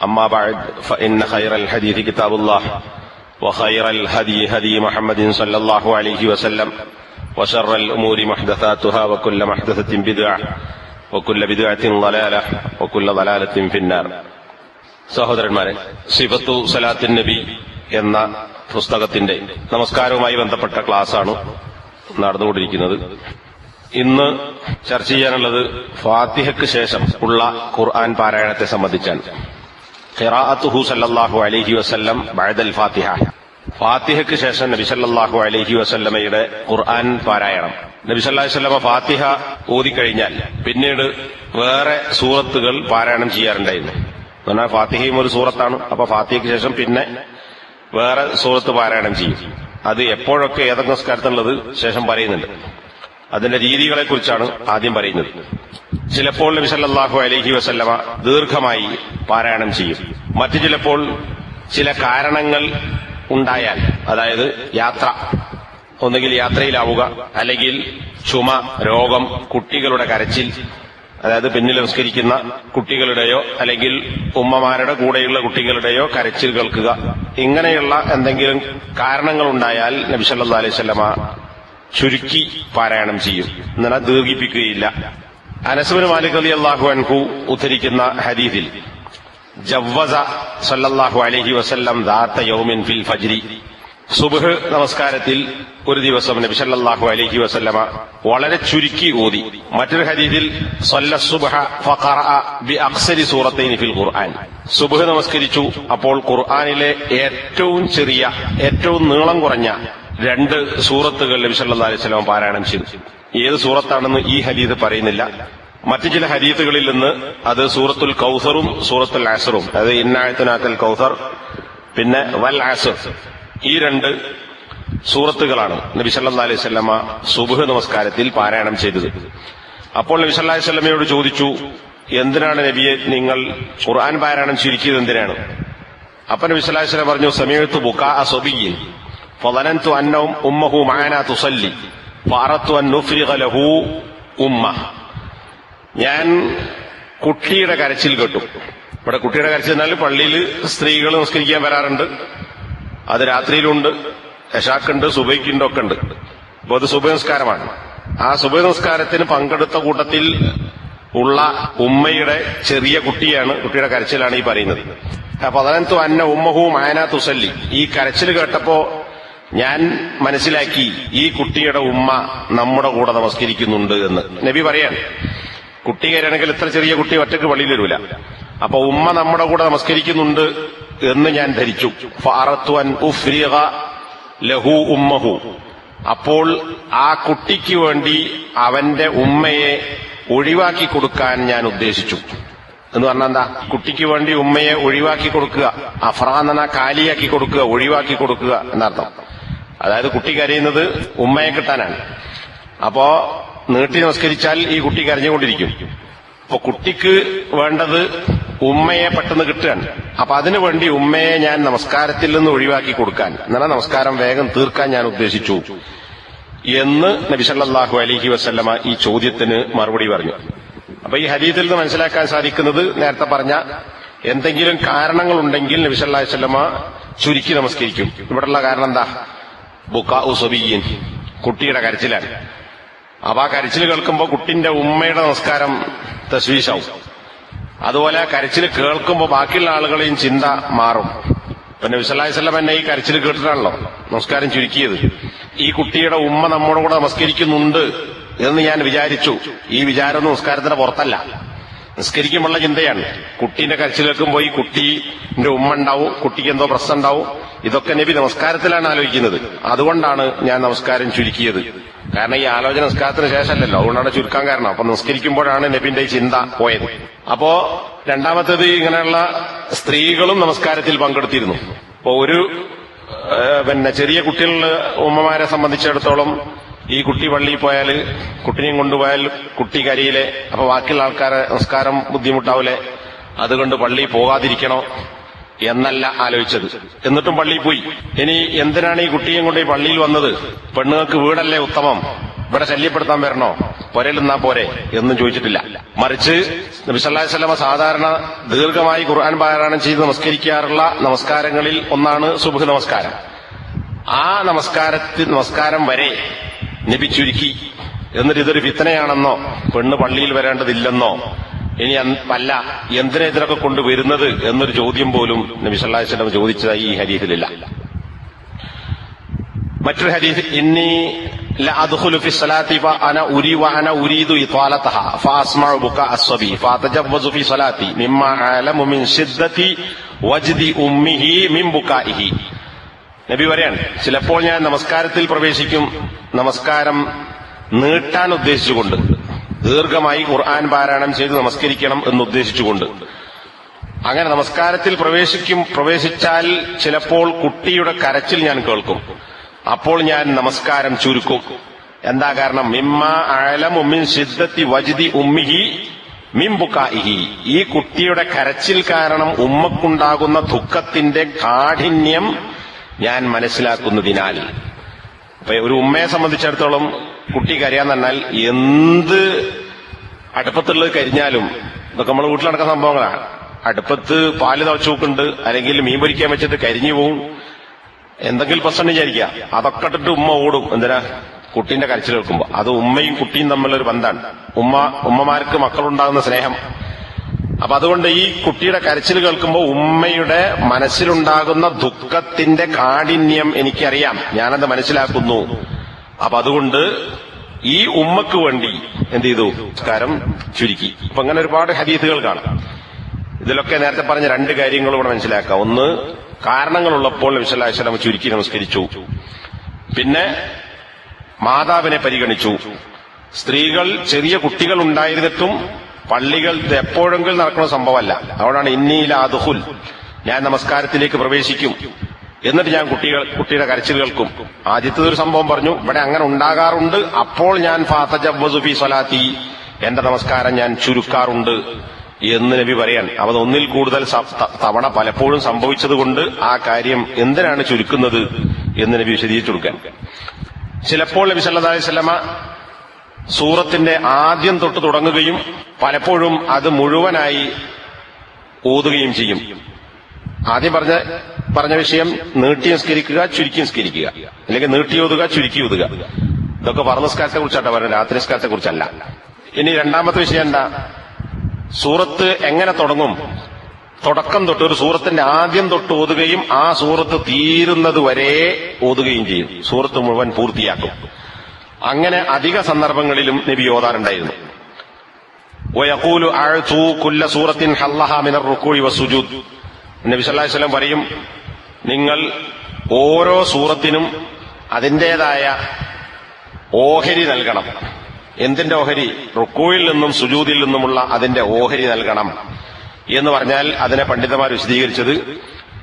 أما بعد فإن خير الحديث كتاب الله وخير الهدي هدي محمد صلى الله عليه وسلم وشر الأمور محدثاتها وكل محدثة بدعة وكل بدعة ضلالة وكل ضلالة في النار സഹോദരന്മാരെ സിഫത്തു സലാത്തിൻ നബി എന്ന പുസ്തകത്തിന്റെ നമസ്കാരവുമായി ബന്ധപ്പെട്ട ക്ലാസ്സാണ് നടന്നുകൊണ്ടിരിക്കുന്നത് ഇന്ന് ചർച്ച ചെയ്യാനുള്ളത് ഫാത്തിഹയ്ക്ക് ശേഷം ഉള്ള ഖുർആൻ പാരായണത്തെ സംബന്ധിച്ചാണ് ഖിറാഅത്തുഹു സല്ലല്ലാഹു അലൈഹി വസല്ലം ബഅദൽ ഫാത്തിഹ. ഫാത്തിഹയ്ക്ക് ശേഷം നബി സല്ലല്ലാഹു അലൈഹി വസല്ലമയുടെ ഖുർആൻ പാരായണം. നബി സല്ലല്ലാഹു അലൈഹി വസല്ലമ ഫാത്തിഹ ഓതിക്കഴിഞ്ഞാൽ പിന്നീട് വേറെ സൂറത്തുകൾ പാരായണം ചെയ്യാറുണ്ടായിരുന്നു. എന്നാൽ ഫാത്തിഹയും ഒരു സൂറത്താണ്. അപ്പൊ ഫാത്തിഹയ്ക്ക് ശേഷം പിന്നെ വേറെ സൂറത്ത് പാരായണം ചെയ്യും. അത് എപ്പോഴൊക്കെ ഏതൊക്കെ നിസ്കാരത്തിനുള്ളത് ശേഷം പറയുന്നുണ്ട്. അതിന്റെ രീതികളെ കുറിച്ചാണ് ആദ്യം പറയുന്നത്. ചിലപ്പോൾ നബി സല്ലല്ലാഹു അലഹി വസല്ലമ ദീർഘമായി പാരായണം ചെയ്യും. മറ്റു ചിലപ്പോൾ ചില കാരണങ്ങൾ ഉണ്ടായാൽ അതായത് യാത്ര ഒന്നുകിൽ യാത്രയിലാവുക അല്ലെങ്കിൽ ചുമ രോഗം കുട്ടികളുടെ കരച്ചിൽ അതായത് പിന്നിൽ നമസ്കരിക്കുന്ന കുട്ടികളുടെയോ അല്ലെങ്കിൽ ഉമ്മമാരുടെ കൂടെയുള്ള കുട്ടികളുടെയോ കരച്ചിൽ കേൾക്കുക. ഇങ്ങനെയുള്ള എന്തെങ്കിലും കാരണങ്ങൾ ഉണ്ടായാൽ നബി സല്ലല്ലാഹു അലൈഹി വസല്ലമ ചുരുക്കി പാരായണം ചെയ്യും. എന്നാൽ ദീർഘിപ്പിക്കുകയില്ല. അനസുബിന് മാലിക് അലി അള്ളാഹു അൻഹു ഉദ്ധരിക്കുന്ന ഹദീദിൽ ജവ്വസ സല്ലല്ലാഹു അലഹി വസല്ലം ദാത്ത യൗമിൻ ഫിൽ ഫജ്രി. സുബഹ് നമസ്കാരത്തിൽ ഒരു ദിവസം നബി സല്ലല്ലാഹു അലൈഹി വസല്ലമ വളരെ ചുരുക്കി ഓതി. മറ്റൊരു ഹദീദിൽ സല്ല ബി അക്സരി സൂറത്തൈനി ഫിൽ ഖുർആൻ. സുബഹ് നമസ്കരിച്ചു അപ്പോൾ ഖുർആനിലെ ഏറ്റവും ചെറിയ ഏറ്റവും നീളം കുറഞ്ഞ രണ്ട് സൂറത്തുകൾ നബി സല്ലല്ലാഹു അലൈഹി വസല്ലം പാരായണം ചെയ്തു. ഏത് സൂറത്താണെന്ന് ഈ ഹരീത് പറയുന്നില്ല. മറ്റ് ചില ഹരീത്തുകളിൽ നിന്ന് അത് സൂറത്തുൽ കൗസറും സൂറത്തുൽ ആസറും അതായത് ഇന്നായത്തുനാത്തൽ കൗസർ പിന്നെ വൽ ആസർ ഈ രണ്ട് സൂറത്തുകളാണ് നബിസല്ലാ അലൈഹി സ്വല്ല സുബുഹ് നമസ്കാരത്തിൽ പാരായണം ചെയ്തത്. അപ്പോൾ നബി അലൈഹി സ്വല്ലമയോട് ചോദിച്ചു എന്തിനാണ് നബിയെ നിങ്ങൾ ഖുർആൻ പാരായണം ചുരുക്കിയത് എന്തിനാണ്? അപ്പൊ നബി സല്ലാ സ്വലം പറഞ്ഞു സമയത്ത് ബുക്കാ അസൊബിയിൽ അന്നവും ഉമ്മഹു മാനാ തുസല്ലി. ലഹു ഉമ്മ. ഞാൻ കുട്ടിയുടെ കരച്ചിൽ കേട്ടു. ഇവിടെ കുട്ടിയുടെ കരച്ചിൽ എന്നാൽ പള്ളിയിൽ സ്ത്രീകൾ നിസ്കരിക്കാൻ വരാറുണ്ട്. അത് രാത്രിയിലുണ്ട്. യശാക്കുണ്ട് സുബൈക്കുണ്ട് ഒക്കെ ഉണ്ട് അപ്പോൾ അത് സുബനസ്കാരമാണ് ആ സുബനസ്കാരത്തിന് പങ്കെടുത്ത കൂട്ടത്തിൽ ഉള്ള ഉമ്മയുടെ ചെറിയ കുട്ടിയാണ് കുട്ടിയുടെ കരച്ചിലാണ് ഈ പറയുന്നത്. പതിനഞ്ചു അന്ന ഉമ്മഹു മായന തുസല്ലി. ഈ കരച്ചിൽ കേട്ടപ്പോ ഞാൻ മനസ്സിലാക്കി ഈ കുട്ടിയുടെ ഉമ്മ നമ്മുടെ കൂടെ നമസ്കരിക്കുന്നുണ്ട് എന്ന്. നബി പറയാൻ കുട്ടി കയറണമെങ്കിൽ ഇത്ര ചെറിയ കുട്ടി ഒറ്റയ്ക്ക് പള്ളിയിൽ വരൂല. അപ്പൊ ഉമ്മ നമ്മുടെ കൂടെ നമസ്കരിക്കുന്നുണ്ട് എന്ന് ഞാൻ ധരിച്ചു. ലഹു ഉമ്മഹു. അപ്പോൾ ആ കുട്ടിക്ക് വേണ്ടി അവന്റെ ഉമ്മയെ ഒഴിവാക്കി കൊടുക്കാൻ ഞാൻ ഉദ്ദേശിച്ചു. എന്ന് പറഞ്ഞാൽ എന്താ? കുട്ടിക്ക് വേണ്ടി ഉമ്മയെ ഒഴിവാക്കി കൊടുക്കുക. അഫ്രാന്ന കാലിയാക്കി കൊടുക്കുക ഒഴിവാക്കി കൊടുക്കുക എന്നർത്ഥം. അതായത് കുട്ടി കരയുന്നത് ഉമ്മയെ കിട്ടാനാണ്. അപ്പോ നീട്ടി നമസ്കരിച്ചാൽ ഈ കുട്ടി കരഞ്ഞുകൊണ്ടിരിക്കും. അപ്പൊ കുട്ടിക്ക് വേണ്ടത് ഉമ്മയെ പെട്ടെന്ന് കിട്ടുകയാണ്. അപ്പൊ അതിനു വേണ്ടി ഉമ്മയെ ഞാൻ നമസ്കാരത്തിൽ നിന്ന് ഒഴിവാക്കി കൊടുക്കാൻ എന്നാൽ നമസ്കാരം വേഗം തീർക്കാൻ ഞാൻ ഉദ്ദേശിച്ചു എന്ന് നബിസല്ലാഹു അലിഹി വസ്ല്ലമ ഈ ചോദ്യത്തിന് മറുപടി പറഞ്ഞു. അപ്പൊ ഈ ഹദീത്തിൽ നിന്ന് മനസ്സിലാക്കാൻ സാധിക്കുന്നത് നേരത്തെ പറഞ്ഞ എന്തെങ്കിലും കാരണങ്ങളുണ്ടെങ്കിൽ നബിസല്ലാ വസല്ലമ ചുരുക്കി നമസ്കരിക്കും. ഇവിടെയുള്ള കാരണം എന്താ? ബുക്കാ ഉസബിയൻ കുട്ടിയുടെ കരച്ചിലാണ്. അപ്പൊ ആ കരച്ചിൽ കേൾക്കുമ്പോൾ കുട്ടിന്റെ ഉമ്മയുടെ നമസ്കാരം തസ്വീശാവും അതുപോലെ കരച്ചിൽ കേൾക്കുമ്പോൾ ബാക്കിയുള്ള ആളുകളെയും ചിന്ത മാറും. പിന്നെ വിസലാഹിസ്ലം എന്നെ ഈ കരച്ചിൽ കേട്ടിട്ടാണല്ലോ നമസ്കാരം ചുരുക്കിയത്. ഈ കുട്ടിയുടെ ഉമ്മ നമ്മുടെ കൂടെ നമസ്കരിക്കുന്നുണ്ട് എന്ന് ഞാൻ വിചാരിച്ചു. ഈ വിചാരം നമസ്കാരത്തിന്റെ പുറത്തല്ല. നിസ്കരിക്കുമ്പോഴുള്ള ചിന്തയാണ്. കുട്ടീന്റെ കരച്ചിലേക്കും പോയി കുട്ടീന്റെ ഉമ്മ ഉണ്ടാവും കുട്ടിക്ക് എന്തോ പ്രശ്നം ഉണ്ടാവും. ഇതൊക്കെ നബി നമസ്കാരത്തിലാണ് ആലോചിക്കുന്നത്. അതുകൊണ്ടാണ് ഞാൻ നമസ്കാരം ചുരുക്കിയത്. കാരണം ഈ ആലോചന നിസ്കാരത്തിന് ശേഷമല്ലല്ലോ. അതുകൊണ്ടാണ് ചുരുക്കാൻ കാരണം. അപ്പൊ നിസ്കരിക്കുമ്പോഴാണ് നബിന്റെ ചിന്ത പോയത്. അപ്പോ രണ്ടാമത്തേത് ഇങ്ങനെയുള്ള സ്ത്രീകളും നമസ്കാരത്തിൽ പങ്കെടുത്തിരുന്നു. അപ്പൊ ഒരു പിന്നെ ചെറിയ കുട്ടികളുടെ ഉമ്മമാരെ സംബന്ധിച്ചിടത്തോളം ഈ കുട്ടി പള്ളിയിൽ പോയാൽ കുട്ടിനെയും കൊണ്ടുപോയാൽ കുട്ടി കരിയിലെ അപ്പൊ ബാക്കിയുള്ള ആൾക്കാരെ നമസ്കാരം ബുദ്ധിമുട്ടാവൂലെ? അതുകൊണ്ട് പള്ളിയിൽ പോകാതിരിക്കണോ എന്നല്ല ആലോചിച്ചത്. എന്നിട്ടും പള്ളിയിൽ പോയി. ഇനി എന്തിനാണ് ഈ കുട്ടിയും കൊണ്ട് ഈ പള്ളിയിൽ വന്നത്? പെണ്ണുങ്ങൾക്ക് വീടല്ലേ ഉത്തമം? ഇവിടെ ശല്യപ്പെടുത്താൻ വരണോ? പൊരലെന്നാ പോരെ എന്നും ചോദിച്ചിട്ടില്ല. മറിച്ച് നബിസല്ലാസ്ലമ സാധാരണ ദീർഘമായി ഖുർആൻ പാരായണം ചെയ്ത് നമസ്കരിക്കാറുള്ള നമസ്കാരങ്ങളിൽ ഒന്നാണ് സുബഹ് നമസ്കാരം. ആ നമസ്കാരത്തിൽ നമസ്കാരം വരെ നബി ചുരുക്കി എന്നിട്ട് ഇതൊരു ഫിത്തനയാണെന്നോ പെണ്ണ് പള്ളിയിൽ വരേണ്ടതില്ലെന്നോ ഇനി അൻ- അല്ല എന്തിനാ ഇതിനൊക്കെ കൊണ്ടുവരുന്നത് എന്നൊരു ചോദ്യം പോലും നബി സല്ലല്ലാഹു അലൈഹി വസല്ലം ചോദിച്ചതായി ഈ ഹരീതിലില്ല മറ്റൊരു ഹദീസ് ഇന്നി لأدخل في الصلاة فأنا أري وأنا أريد إطالتها فأسمع بكاء الصبي فأتجوز في صلاتي مما أعلم من شدة وجد أمه من بكائه നബി പറയാണ് ചിലപ്പോൾ ഞാൻ നമസ്കാരത്തിൽ പ്രവേശിക്കും. നമസ്കാരം നീട്ടാൻ ഉദ്ദേശിച്ചുകൊണ്ട് ദീർഘമായി ഖുർആൻ പാരായണം ചെയ്ത് നമസ്കരിക്കണം എന്നുദ്ദേശിച്ചുകൊണ്ട് അങ്ങനെ നമസ്കാരത്തിൽ പ്രവേശിക്കും പ്രവേശിച്ചാൽ ചിലപ്പോൾ കുട്ടിയുടെ കരച്ചിൽ ഞാൻ കേൾക്കും. അപ്പോൾ ഞാൻ നമസ്കാരം ചുരുക്കും. എന്താ കാരണം? മിമ്മ ആഴലം ഉമ്മിൻ സിദ്ധത്തി വജിതി ഉമ്മിഹി മിംബുക്കാഹി ഈ കുട്ടിയുടെ കരച്ചിൽ കാരണം ഉമ്മക്കുണ്ടാകുന്ന ദുഃഖത്തിന്റെ കാഠിന്യം ഞാൻ മനസ്സിലാക്കുന്നതിനാൽ. അപ്പൊ ഒരു ഉമ്മയെ സംബന്ധിച്ചിടത്തോളം കുട്ടി കരയാൻ തന്നാൽ എന്ത് അടുപ്പത്തുള്ളത് കരിഞ്ഞാലും ഇതൊക്കെ നമ്മൾ വീട്ടിൽ നടക്കുന്ന സംഭവങ്ങളാണ്. അടുപ്പത്ത് പാൽ തളച്ചു നോക്കുന്നുണ്ട് അല്ലെങ്കിൽ മീൻ പൊരിക്കാൻ വെച്ചിട്ട് കരിഞ്ഞു പോവും. എന്തെങ്കിലും പ്രശ്നം വിചാരിക്കുക. അതൊക്കെ ഇട്ടിട്ട് ഉമ്മ ഓടും. എന്തിനാ? കുട്ടീന്റെ കരച്ചിൽ വെക്കുമ്പോ അത് ഉമ്മയും കുട്ടിയും തമ്മിലൊരു ബന്ധാണ്. ഉമ്മ ഉമ്മമാർക്ക് മക്കളുണ്ടാകുന്ന സ്നേഹം. അപ്പൊ അതുകൊണ്ട് ഈ കുട്ടിയുടെ കരച്ചിൽ കേൾക്കുമ്പോൾ ഉമ്മയുടെ മനസ്സിലുണ്ടാകുന്ന ദുഃഖത്തിന്റെ കാഠിന്യം എനിക്കറിയാം. ഞാനത് മനസ്സിലാക്കുന്നു. അപ്പൊ അതുകൊണ്ട് ഈ ഉമ്മക്ക് വേണ്ടി എന്ത് ചെയ്തു? നമസ്കാരം ചുരുക്കി. അപ്പൊ അങ്ങനെ ഒരുപാട് ഹദീസുകൾ കാണാം. ഇതിലൊക്കെ നേരത്തെ പറഞ്ഞ രണ്ട് കാര്യങ്ങളും ഇവിടെ മനസ്സിലാക്കാം. ഒന്ന് കാരണങ്ങളുള്ളപ്പോൾ വിശലാശ്വലം ചുരുക്കി നമസ്കരിച്ചു. പിന്നെ മാതാവിനെ പരിഗണിച്ചു. സ്ത്രീകൾ ചെറിയ കുട്ടികൾ ഉണ്ടായിരുന്നിട്ടും പള്ളികൾ എപ്പോഴെങ്കിലും നടക്കുന്ന സംഭവമല്ല. അതുകൊണ്ടാണ് ഇന്നീല അതുഹുൽ ഞാൻ നമസ്കാരത്തിലേക്ക് പ്രവേശിക്കും. എന്നിട്ട് ഞാൻ കുട്ടികൾ കുട്ടിയുടെ കരച്ചിൽ കേൾക്കും. ആദ്യത്തെ ഒരു സംഭവം പറഞ്ഞു ഇവിടെ അങ്ങനെ ഉണ്ടാകാറുണ്ട്. അപ്പോൾ ഞാൻ ഫാത്തജബ്ബസുഫി സ്വലാത്തി. എന്റെ നമസ്കാരം ഞാൻ ചുരുക്കാറുണ്ട്. എന്ന് നബി പറയാൻ അവത് ഒന്നിൽ കൂടുതൽ തവണ പലപ്പോഴും സംഭവിച്ചതുകൊണ്ട് ആ കാര്യം എന്തിനാണ് ചുരുക്കുന്നത് എന്ന് നബി വിശദീകരിച്ചു കൊടുക്കാൻ. ചിലപ്പോൾ നബി സല്ലാ അലൈഹി വസല്ലമ സൂറത്തിന്റെ ആദ്യം തൊട്ട് തുടങ്ങുകയും പലപ്പോഴും അത് മുഴുവനായി ഓതുകയും ചെയ്യും. ആദ്യം പറഞ്ഞ പറഞ്ഞ വിഷയം നീട്ടി നിസ്കരിക്കുക ചുരുക്കി നിസ്കരിക്കുക അല്ലെങ്കിൽ നീട്ടി ഓതുക ചുരുക്കി ഓതുക. ഇതൊക്കെ പറഞ്ഞസ്കാരത്തെ കുറിച്ചാട്ടോ പറയുന്നത് രാത്രി നിസ്കാരത്തെ കുറിച്ചല്ല. ഇനി രണ്ടാമത്തെ വിഷയം എന്താ? സൂറത്ത് എങ്ങനെ തുടങ്ങും? തുടക്കം തൊട്ട് ഒരു സൂറത്തിന്റെ ആദ്യം തൊട്ട് ഓതുകയും ആ സൂറത്ത് തീരുന്നത് വരെ ഓതുകയും ചെയ്യും. സൂറത്ത് മുഴുവൻ പൂർത്തിയാക്കും. അങ്ങനെ അധിക സന്ദർഭങ്ങളിലും നബി ഓതാറുണ്ടായിരുന്നു. വയഖൂലു അഅ്തു കുല്ല സൂറത്തിൻ ഹല്ലഹ മിനർ റുക്കൂഇ വസ്സുജൂദ് നബി സല്ലല്ലാഹു അലൈഹി പറയും നിങ്ങൾ ഓരോ സൂറത്തിനും അതിന്റേതായ ഓഹരി നൽകണം. എന്തിന്റെ ഓഹരി? റുക്കൂയിൽ നിന്നും സുജൂതിൽ നിന്നുമുള്ള അതിന്റെ ഓഹരി നൽകണം. എന്ന് പറഞ്ഞാൽ അതിനെ പണ്ഡിതന്മാർ വിശദീകരിച്ചത്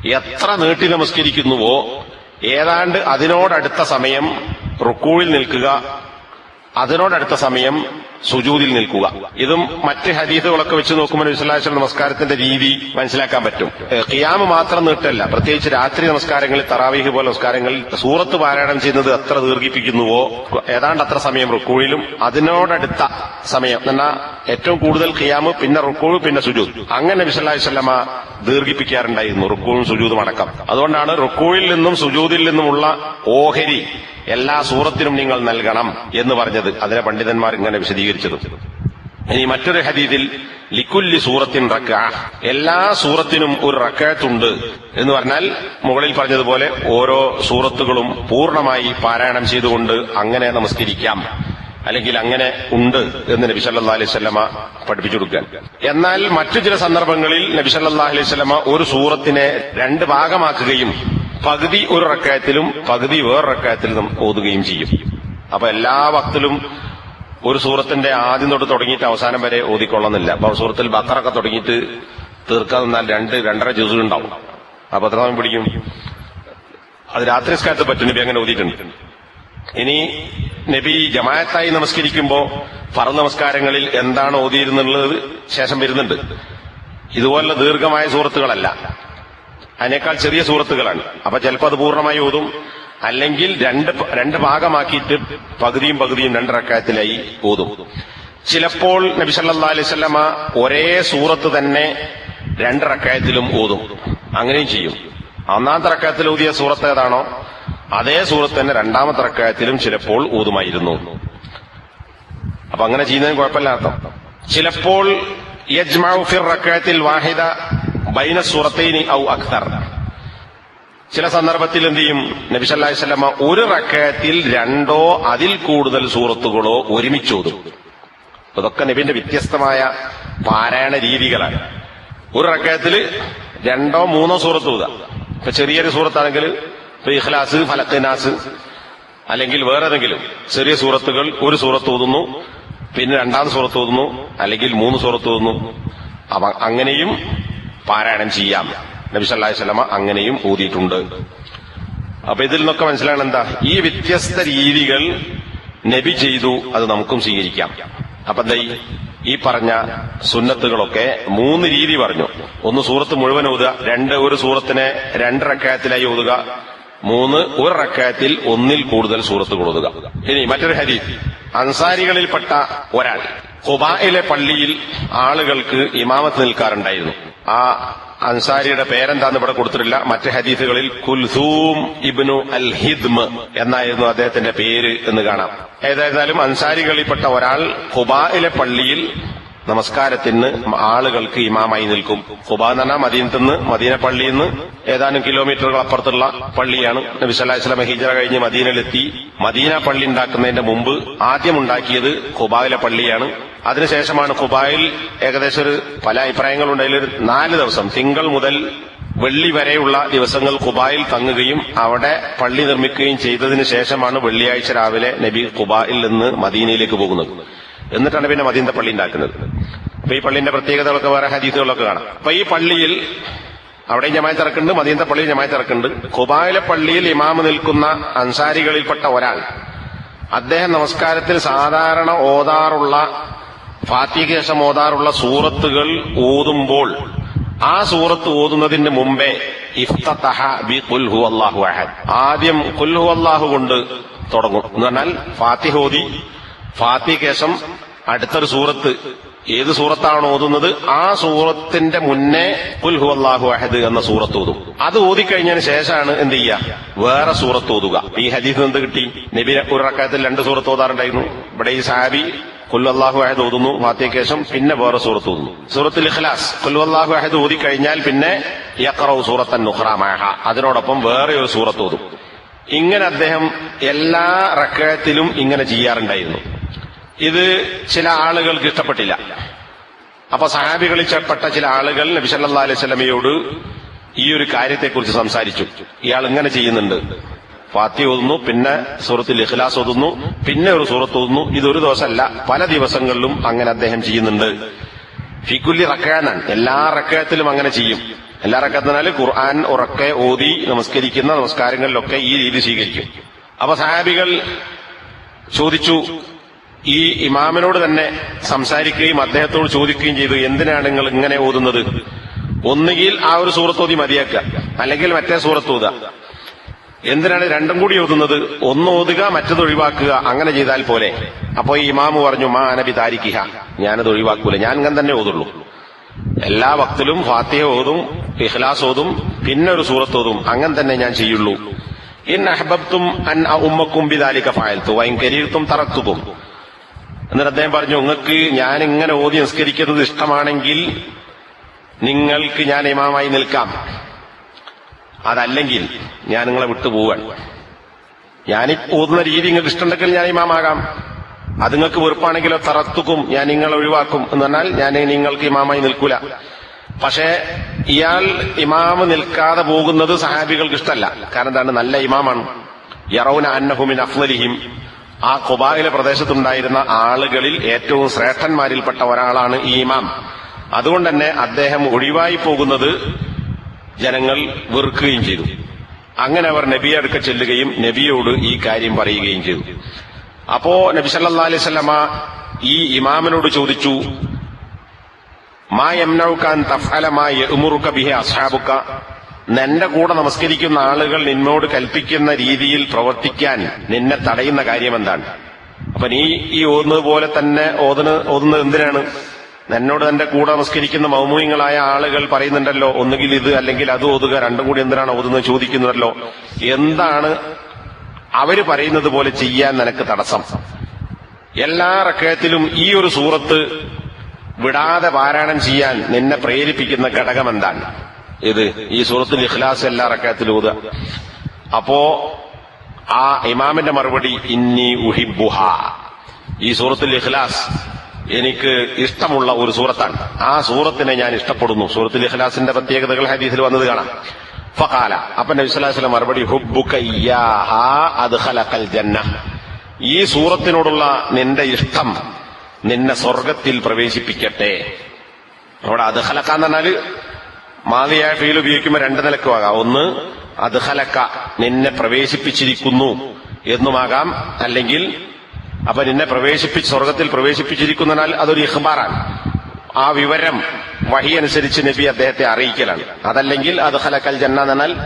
എത്ര നീട്ടി നമസ്കരിക്കുന്നുവോ ഏതാണ്ട് അതിനോടടുത്ത സമയം റുക്കൂയിൽ നിൽക്കുക. അതിനോടടുത്ത സമയം സുജൂദിൽ നിൽക്കുക. ഇതും മറ്റ് ഹദീസുകളൊക്കെ വെച്ച് നോക്കുമ്പോൾ വിശ്വലാശ്വര നമസ്കാരത്തിന്റെ രീതി മനസ്സിലാക്കാൻ പറ്റും. ഖിയാമ് മാത്രം നീട്ടല്ല. പ്രത്യേകിച്ച് രാത്രി നമസ്കാരങ്ങളിൽ തറാവീഹ് പോലെ നമസ്കാരങ്ങളിൽ സൂറത്ത് പാരായണം ചെയ്യുന്നത് എത്ര ദീർഘിപ്പിക്കുന്നുവോ ഏതാണ്ട് അത്ര സമയം റുക്കൂഴിലും അതിനോടടുത്ത സമയം. എന്നാൽ ഏറ്റവും കൂടുതൽ ഖിയാമ് പിന്നെ റുക്കൂഴ് പിന്നെ സുജൂദ്. അങ്ങനെ വിശ്വലാശ്വല്ലമ ദീർഘിപ്പിക്കാറുണ്ടായിരുന്നു റുക്കൂഴും സുജൂദും അടക്കം. അതുകൊണ്ടാണ് റുക്കൂഴിൽ നിന്നും സുജൂദിൽ നിന്നുമുള്ള ഓഹരി എല്ലാ സൂറത്തിനും നിങ്ങൾ നൽകണം എന്ന് പറഞ്ഞത്. അതിലെ പണ്ഡിതന്മാർ ഇങ്ങനെ വിശദീകരിച്ചത്. ഇനി മറ്റൊരു ഹദീദിൽ ലിക്കുല്ലി സൂറത്തിൻ റക്ക എല്ലാ സൂറത്തിനും ഒരു റക്കാത്തുണ്ട് എന്ന് പറഞ്ഞാൽ മുകളിൽ പറഞ്ഞതുപോലെ ഓരോ സൂറത്തുകളും പൂർണമായി പാരായണം ചെയ്തുകൊണ്ട് അങ്ങനെ നമസ്കരിക്കാം. അല്ലെങ്കിൽ അങ്ങനെ ഉണ്ട് എന്ന് നബി സല്ലാ അലൈഹി വസല്ലമ പഠിപ്പിച്ചു കൊടുക്കാൻ. എന്നാൽ മറ്റു ചില സന്ദർഭങ്ങളിൽ നബി സല്ലാ അലൈഹി വസല്ലമ ഒരു സൂറത്തിനെ രണ്ട് ഭാഗമാക്കുകയും പകുതി ഒരു റക്കായത്തിലും പകുതി വേറൊരു റക്കായത്തിലും ഓതുകയും ചെയ്യും. അപ്പൊ എല്ലാ വക്തിലും ഒരു സൂറത്തിന്റെ ആദ്യം തൊട്ട് തുടങ്ങിയിട്ട് അവസാനം വരെ ഓതിക്കൊള്ളുന്നില്ല. അപ്പൊ സൂറത്തിൽ ബക്കറൊക്കെ തുടങ്ങിയിട്ട് തീർക്കാൻ നിന്നാൽ രണ്ട് രണ്ടര ജ്യൂസ് ഉണ്ടാവും. അപ്പൊ എത്ര സമയം പിടിക്കും. അത് രാത്രി സ്കാലത്ത് പറ്റും നബി അങ്ങനെ ഓതിയിട്ടുണ്ട്. ഇനി നബി ജമായത്തായി നമസ്കരിക്കുമ്പോ പറ നമസ്കാരങ്ങളിൽ എന്താണ് ഓതിയിരുന്നുള്ളത് ശേഷം വരുന്നുണ്ട്. ഇതുപോലെ ദീർഘമായ സുഹൃത്തുക്കളല്ല അതിനേക്കാൾ ചെറിയ സുഹൃത്തുക്കളാണ് അപ്പൊ ചിലപ്പോൾ അത് പൂർണമായി ഓതും. അല്ലെങ്കിൽ രണ്ട് രണ്ട് ഭാഗമാക്കിയിട്ട് പകുതിയും പകുതിയും രണ്ടരക്കായത്തിലായി ഓതും. ചിലപ്പോൾ നബി സല്ലാ അലൈവല്ലമ ഒരേ സൂറത്ത് തന്നെ രണ്ടരക്കായത്തിലും ഓതും. അങ്ങനെയും ചെയ്യും. ഒന്നാമത്തെ റക്കായത്തിൽ ഊതിയ സൂറത്ത് ഏതാണോ അതേ സൂറത്ത് തന്നെ രണ്ടാമത്തെ റക്കായത്തിലും ചിലപ്പോൾ ഊതുമായിരുന്നു അപ്പൊ അങ്ങനെ ചെയ്യുന്നതിന് കുഴപ്പമില്ല ചിലപ്പോൾ യജ്മാഫിർ റക്കായത്തിൽ വാഹിദ ബൈന സൂറത്തേനി ഔ അക്തർ. ചില സന്ദർഭത്തിൽ എന്ത് ചെയ്യും? നബി സല്ലല്ലാഹു അലൈഹി വസല്ലമ ഒരു റക്കയത്തിൽ രണ്ടോ അതിൽ കൂടുതൽ സൂറത്തുകളോ ഒരുമിച്ചോതും അതൊക്കെ നബിന്റെ വ്യത്യസ്തമായ പാരായണ രീതികളാണ്. ഒരു റക്കയത്തിൽ രണ്ടോ മൂന്നോ സൂറത്ത് ഊതാം ഇപ്പൊ ചെറിയൊരു സൂറത്താണെങ്കിൽ ഇപ്പൊ ഇഖ്ലാസ് ഫലത്തിനാസ് അല്ലെങ്കിൽ വേറെ ഏതെങ്കിലും ചെറിയ സൂറത്തുകൾ ഒരു സൂറത്ത് ഊതുന്നു പിന്നെ രണ്ടാം സൂറത്ത് ഊതുന്നു അല്ലെങ്കിൽ മൂന്ന് സൂറത്ത് ഊതുന്നു അവ അങ്ങനെയും പാരായണം ചെയ്യാം. നബി സ്വലമ അങ്ങനെയും ഊതിയിട്ടുണ്ട്. അപ്പൊ ഇതിൽ നിന്നൊക്കെ മനസ്സിലാണ് എന്താ? ഈ വ്യത്യസ്ത രീതികൾ നബി ചെയ്തു അത് നമുക്കും സ്വീകരിക്കാം. അപ്പൊ എന്താ ഈ- പറഞ്ഞ സുന്നത്തുകളൊക്കെ മൂന്ന് രീതി പറഞ്ഞു. ഒന്ന് സൂറത്ത് മുഴുവൻ ഓതുക രണ്ട് ഒരു സൂറത്തിനെ രണ്ട് റക്കായത്തിലായി ഓതുക മൂന്ന് ഒരു റക്കായത്തിൽ ഒന്നിൽ കൂടുതൽ സൂറത്തുകൾ ഓതുക. ഇനി മറ്റൊരു ഹരീഫ് അൻസാരികളിൽപ്പെട്ട ഒരാൾ ഖുബായിലെ പള്ളിയിൽ ആളുകൾക്ക് ഇമാമത്ത് നിൽക്കാറുണ്ടായിരുന്നു. ആ അൻസാരിയുടെ പേരെന്താന്ന് ഇവിടെ കൊടുത്തിട്ടില്ല. മറ്റ് ഹദീസുകളിൽ കുൽസൂം ഇബ്നു അൽ ഹിദ്മ് എന്നായിരുന്നു അദ്ദേഹത്തിന്റെ പേര് എന്ന് കാണാം. ഏതായിരുന്നാലും അൻസാരികളിൽപ്പെട്ട ഒരാൾ ഹുബായിലെ പള്ളിയിൽ നമസ്കാരത്തിന് ആളുകൾക്ക് ഇമാമായി നിൽക്കും. ഖുബ എന്ന് നിന്ന് മദീന പള്ളിയിൽ നിന്ന് ഏതാനും കിലോമീറ്ററുകൾ അപ്പുറത്തുള്ള പള്ളിയാണ്. നബി വസല്ലം ഹിജറ കഴിഞ്ഞ് മദീനയിലെത്തി. മദീന പള്ളി ഉണ്ടാക്കുന്നതിന്റെ മുമ്പ് ആദ്യം ഉണ്ടാക്കിയത് ഖുബായിലെ പള്ളിയാണ്. അതിനുശേഷമാണ് ഖുബായിൽ ഏകദേശം ഒരു പല അഭിപ്രായങ്ങളുണ്ട്. അതിലൊരു നാല് ദിവസം തിങ്കൾ മുതൽ വെള്ളി വരെയുള്ള ദിവസങ്ങൾ ഖുബായിൽ തങ്ങുകയും അവിടെ പള്ളി നിർമ്മിക്കുകയും ചെയ്തതിനു ശേഷമാണ് വെള്ളിയാഴ്ച രാവിലെ നബി ഖുബായിൽ നിന്ന് മദീനയിലേക്ക് പോകുന്നത്. എന്നിട്ടാണ് പിന്നെ മദീന്റെ പള്ളി ഉണ്ടാക്കുന്നത്. അപ്പൊ ഈ പള്ളിന്റെ പ്രത്യേകതകളൊക്കെ വേറെ ഹദീസുകളൊക്കെ കാണാം. അപ്പൊ ഈ പള്ളിയിൽ അവിടെ ജമായത്ത് ഇറക്കുന്നുണ്ട് മദീനത്തെ പള്ളിയിൽ ജമായത്ത് ഇറക്കുന്നുണ്ട് ഖുബായിലെ പള്ളിയിൽ ഇമാമ് നിൽക്കുന്ന അൻസാരികളിൽപ്പെട്ട ഒരാൾ അദ്ദേഹം നമസ്കാരത്തിൽ സാധാരണ ഓതാറുള്ള ഫാത്തിക്ക് ഓതാറുള്ള സൂറത്തുകൾ ഓതുമ്പോൾ ആ സൂറത്ത് ഓതുന്നതിന് മുമ്പേ ഇഫ്തഹ ബി കുൽഹു അള്ളാഹു അഹദ്. ആദ്യം കുൽഹു അള്ളാഹു കൊണ്ട് തുടങ്ങും. എന്ന് പറഞ്ഞാൽ ഫാത്തിഹ ഓതി ഫാത്തിക്ക് അടുത്തൊരു സൂറത്ത്. ഏത് സൂറത്താണ് ഓതുന്നത്? ആ സൂറത്തിന്റെ മുന്നേ കുൽഹു അള്ളാഹു അഹദ് എന്ന സൂറത്ത് ഓതും. അത് ഓതിക്കഴിഞ്ഞതിന് ശേഷമാണ് എന്ത് ചെയ്യുക വേറെ സൂറത്ത് ഓതുക. ഈ ഹദീസ് എന്ത് കിട്ടി. നബി ഒരു റക്കായത്തിൽ രണ്ട് സൂറത്ത് ഓതാറുണ്ടായിരുന്നു. ഇവിടെ ഈ സാബി കൊല്ലല്ലാഹു അഹദ് ഓതുന്നു ഫാത്തിഹയ്ക്ക് പിന്നെ വേറെ സൂറത്ത് ഓതുന്നു. സൂറത്തുൽ ഇഖ്ലാസ്. കൊല്ലല്ലാഹു അഹദ് ഓതി കഴിഞ്ഞാൽ പിന്നെ യഖറവ് സൂറത്തൻ നുഹ്റാമഹ അതിനോടൊപ്പം വേറെ ഒരു സൂറത്ത് ഓതും. ഇങ്ങനെ അദ്ദേഹം എല്ലാ റക്കഴത്തിലും ഇങ്ങനെ ചെയ്യാറുണ്ടായിരുന്നു. ഇത് ചില ആളുകൾക്ക് ഇഷ്ടപ്പെട്ടില്ല. അപ്പൊ സഹാബികളിൽ പെട്ട ചില ആളുകൾ നബി അല്ലാ അലൈഹി സ്വലമയോട് ഈ ഒരു കാര്യത്തെക്കുറിച്ച് സംസാരിച്ചു. ഇയാൾ ഇങ്ങനെ ചെയ്യുന്നുണ്ട്. ഫാത്തി ഓതുന്നു പിന്നെ സൂറത്തിൽ ഇഖ്ലാസ് ഓതുന്നു പിന്നെ ഒരു സൂറത്ത് ഓതുന്നു. ഇതൊരു ദിവസമല്ല പല ദിവസങ്ങളിലും അങ്ങനെ അദ്ദേഹം ചെയ്യുന്നുണ്ട്. ഫിക്കുല്ലി റക്കയാനാണ് എല്ലാ റക്കയത്തിലും അങ്ങനെ ചെയ്യും. എല്ലാ റക്കത്തിനാല് ഖുർആൻ ഉറക്കെ ഓതി നമസ്കരിക്കുന്ന നമസ്കാരങ്ങളിലൊക്കെ ഈ രീതി സ്വീകരിക്കും. അപ്പൊ സഹാബികൾ ചോദിച്ചു ഈ ഇമാമിനോട് തന്നെ സംസാരിക്കുകയും അദ്ദേഹത്തോട് ചോദിക്കുകയും ചെയ്തു എന്തിനാണ് നിങ്ങൾ ഇങ്ങനെ ഓതുന്നത്? ഒന്നുകിൽ ആ ഒരു സൂറത്തോതി മതിയാക്കുക അല്ലെങ്കിൽ മറ്റേ സൂറത്ത് ഓതുക. എന്തിനാണ് രണ്ടും കൂടി ഓതുന്നത്? ഒന്ന് ഓതുക മറ്റത് ഒഴിവാക്കുക. അങ്ങനെ ചെയ്താൽ പോലെ അപ്പോ ഈ ഇമാമ് പറഞ്ഞു മാ അനബി താരിക്കിഹ ഞാനത് ഒഴിവാക്കൂല. ഞാൻ ഇങ്ങനെ തന്നെ ഓതുള്ളൂ. എല്ലാ വക്തിലും ഫാത്തിഹ ഓതും ഇഖ്ലാസ് ഓതും പിന്നെ ഒരു സൂറത്ത് ഓതും. അങ്ങനെ തന്നെ ഞാൻ ചെയ്യുള്ളൂ. ഇൻ അഹബബ്തും അൻ ഉമ്മക്കും ബിദാലിക ഫായൽത്തു വൈൻ കരീർത്തും തറത്തുക്കും എന്നിട്ട് അദ്ദേഹം പറഞ്ഞു നിങ്ങൾക്ക് ഞാൻ ഇങ്ങനെ ഓതി നിസ്കരിക്കുന്നത് ഇഷ്ടമാണെങ്കിൽ നിങ്ങൾക്ക് ഞാൻ ഇമാമായി നിൽക്കാം. അതല്ലെങ്കിൽ ഞാൻ നിങ്ങളെ വിട്ടുപോവാണ് ഞാൻ ഓതുന്ന രീതി നിങ്ങൾക്ക് ഇഷ്ടമുണ്ടെങ്കിൽ ഞാൻ ഇമാമാകാം. അത് നിങ്ങൾക്ക് വെറുപ്പാണെങ്കിലോ തറത്തുക്കും ഞാൻ നിങ്ങളെ ഒഴിവാക്കും. എന്ന് പറഞ്ഞാൽ ഞാൻ നിങ്ങൾക്ക് ഇമാമായി നിൽക്കൂല. പക്ഷേ ഇയാൾ ഇമാമ് നിൽക്കാതെ പോകുന്നത് സഹാബികൾക്ക് ഇഷ്ടമല്ല. കാരണം എന്താണ്? നല്ല ഇമാമാണ്. യറൌന അന്നഹുമിൻ അഫ്ലലിഹിം ആ ഖുബായിലെ പ്രദേശത്തുണ്ടായിരുന്ന ആളുകളിൽ ഏറ്റവും ശ്രേഷ്ഠന്മാരിൽപ്പെട്ട ഒരാളാണ് ഈ ഇമാം. അതുകൊണ്ട് തന്നെ അദ്ദേഹം ഒഴിവായി പോകുന്നത് ജനങ്ങൾ വെറുക്കുകയും ചെയ്തു. അങ്ങനെ അവർ നബിയെ അടുക്ക ചെല്ലുകയും നബിയോട് ഈ കാര്യം പറയുകയും ചെയ്തു. അപ്പോ നബി സല്ലാ അലൈഹി ഈ ഇമാമിനോട് ചോദിച്ചു മാ യംനൗക്കാൻ തഫലമായ ഉമുറുക്ക ബിഹെ അസ്ഹാബുക്ക നിന്റെ കൂടെ നമസ്കരിക്കുന്ന ആളുകൾ നിന്നോട് കൽപ്പിക്കുന്ന രീതിയിൽ പ്രവർത്തിക്കാൻ നിന്നെ തടയുന്ന കാര്യം എന്താണ് അപ്പൊ നീ ഈ ഓതുന്നത് പോലെ തന്നെ ഓതുന്ന ഓതുന്നത് എന്തിനാണ്? എന്നോട് തന്റെ കൂടെ നമസ്കരിക്കുന്ന മൗമൂയങ്ങളായ ആളുകൾ പറയുന്നുണ്ടല്ലോ ഒന്നുകിൽ ഇത് അല്ലെങ്കിൽ അത് ഓതുക രണ്ടും കൂടി എന്തിനാണ് ഓതുന്നത് ചോദിക്കുന്നുണ്ടല്ലോ എന്താണ് അവർ പറയുന്നത് പോലെ ചെയ്യാൻ നിനക്ക് തടസ്സം? എല്ലാ റക്കയത്തിലും ഈ ഒരു സൂറത്ത് വിടാതെ പാരായണം ചെയ്യാൻ നിന്നെ പ്രേരിപ്പിക്കുന്ന ഘടകം എന്താണ് ഇത് ഈ സൂറത്തുൽ ഇഖ്ലാസ് എല്ലാ റക്കാത്തിൽ ഊത അപ്പോ ആ ഇമാമിന്റെ മറുപടി ഇന്നി ഉഹിബുഹ ഈ സൂറത്തിൽ ഇഖ്ലാസ് എനിക്ക് ഇഷ്ടമുള്ള ഒരു സൂറത്താണ്. ആ സൂറത്തിനെ ഞാൻ ഇഷ്ടപ്പെടുന്നു. സൂറത്തിൽ ഇഖ്ലാസിന്റെ പ്രത്യേകതകൾ ഹദീസിൽ വന്നത് കാണാം. ഫഖാല അപ്പൊ നബി സ്വല്ലല്ലാഹു അലൈഹി മറുപടി ഹുബ്ബുക ഇയ്യാഹാ അദ്ഖലഖൽ ജന്ന ഈ സൂറത്തിനോടുള്ള നിന്റെ ഇഷ്ടം നിന്നെ സ്വർഗത്തിൽ പ്രവേശിപ്പിക്കട്ടെ. അവിടെ അദ്ഖലഖ എന്ന് പറഞ്ഞാൽ മാതിയായ ഫീൽ ഉപയോഗിക്കുമ്പോൾ രണ്ട് നിലക്കുമാകാം. ഒന്ന് ഒന്ന് ഹലക്ക നിന്നെ പ്രവേശിപ്പിച്ചിരിക്കുന്നു എന്നുമാകാം. അല്ലെങ്കിൽ അപ്പൊ നിന്നെ പ്രവേശിപ്പിച്ച് സ്വർഗത്തിൽ പ്രവേശിപ്പിച്ചിരിക്കുന്നതിനാൽ അതൊരു ഇഹ്ബാറാണ് ആ വിവരം വഹി അനുസരിച്ച് നബി അദ്ദേഹത്തെ അറിയിക്കലാണ്. അതല്ലെങ്കിൽ അത് ഹലക്കൽ ജന്ന എന്നാൽ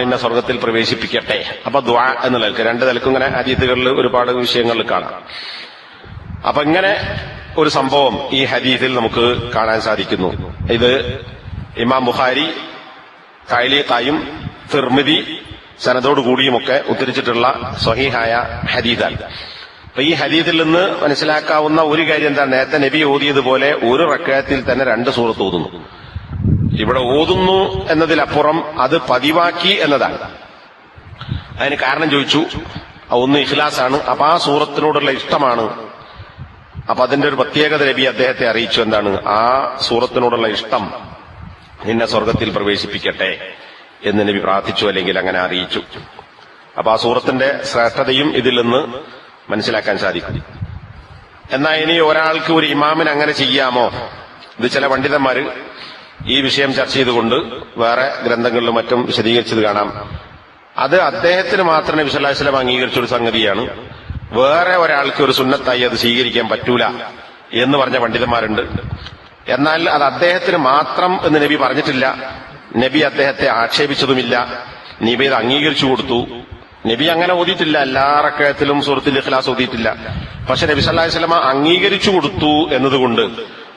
എന്നെ സ്വർഗത്തിൽ പ്രവേശിപ്പിക്കട്ടെ. അപ്പൊ ദ്വാ എന്ന് നിലയ്ക്ക്. രണ്ട് നിലക്കും ഇങ്ങനെ ഹദീത്തുകളിൽ ഒരുപാട് വിഷയങ്ങളിൽ കാണാം. അപ്പൊ ഇങ്ങനെ ഒരു സംഭവം ഈ ഹദീസിൽ നമുക്ക് കാണാൻ സാധിക്കുന്നു. ഇത് ഇമാം ബുഖാരി കൈലിക്കായും തിർമിതി സനതോടുകൂടിയുമൊക്കെ ഉദ്ധരിച്ചിട്ടുള്ള സ്വഹീഹായ ഹദീദാണ്. അപ്പൊ ഈ ഹദീദിൽ നിന്ന് മനസ്സിലാക്കാവുന്ന ഒരു കാര്യം എന്താ? നേരത്തെ നബി ഓതിയതുപോലെ ഒരു റക്കയത്തിൽ തന്നെ രണ്ട് സൂറത്ത് ഓതുന്നു. ഇവിടെ ഓതുന്നു എന്നതിലപ്പുറം അത് പതിവാക്കി എന്നതാണ്. അതിന് കാരണം ചോദിച്ചു. ഒന്ന് ഇഖ്ലാസാണ്. അപ്പൊ ആ സൂറത്തിനോടുള്ള ഇഷ്ടമാണ്. അപ്പൊ അതിന്റെ ഒരു പ്രത്യേകത നബി അദ്ദേഹത്തെ അറിയിച്ചു. എന്താണ്? ആ സൂറത്തിനോടുള്ള ഇഷ്ടം. നിന്നെ സ്വർഗത്തിൽ പ്രവേശിപ്പിക്കട്ടെ എന്ന് നബി പ്രാർത്ഥിച്ചു അല്ലെങ്കിൽ അങ്ങനെ അറിയിച്ചു. അപ്പൊ ആ സൂറത്തിന്റെ ശ്രേഷ്ഠതയും ഇതിൽ നിന്ന് മനസ്സിലാക്കാൻ സാധിക്കും. എന്നാൽ ഇനി ഒരാൾക്ക് ഒരു ഇമാമിന് അങ്ങനെ ചെയ്യാമോ? ഇത് ചില പണ്ഡിതന്മാര് ഈ വിഷയം ചർച്ച ചെയ്തുകൊണ്ട് വേറെ ഗ്രന്ഥങ്ങളിലും മറ്റും വിശദീകരിച്ചത് കാണാം. അത് അദ്ദേഹത്തിന് മാത്രമേ വിശലാസ്ലം അംഗീകരിച്ച ഒരു സംഗതിയാണ്. വേറെ ഒരാൾക്ക് ഒരു സുന്നത്തായി അത് സ്വീകരിക്കാൻ പറ്റൂല എന്ന് പറഞ്ഞ പണ്ഡിതന്മാരുണ്ട്. എന്നാൽ അത് അദ്ദേഹത്തിന് മാത്രം എന്ന് നബി പറഞ്ഞിട്ടില്ല. നബി അദ്ദേഹത്തെ ആക്ഷേപിച്ചതുമില്ല. നബി ഇത് അംഗീകരിച്ചു കൊടുത്തു. നബി അങ്ങനെ ഓതിയിട്ടില്ല. എല്ലാ റക്കയത്തിലും സുഹൃത്തിൽ ഇഖ്ലാസ് ഓതിയിട്ടില്ല. പക്ഷെ നബി സല്ലാഹി സ്വലമ അംഗീകരിച്ചു കൊടുത്തു എന്നതുകൊണ്ട്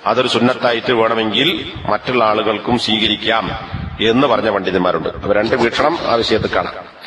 അതൊരു സുന്നത്തായിട്ട് വേണമെങ്കിൽ മറ്റുള്ള ആളുകൾക്കും സ്വീകരിക്കാം എന്ന് പറഞ്ഞ പണ്ഡിതന്മാരുണ്ട്. അപ്പൊ രണ്ട് വീക്ഷണം ആ വിഷയത്തിൽ കാണാം.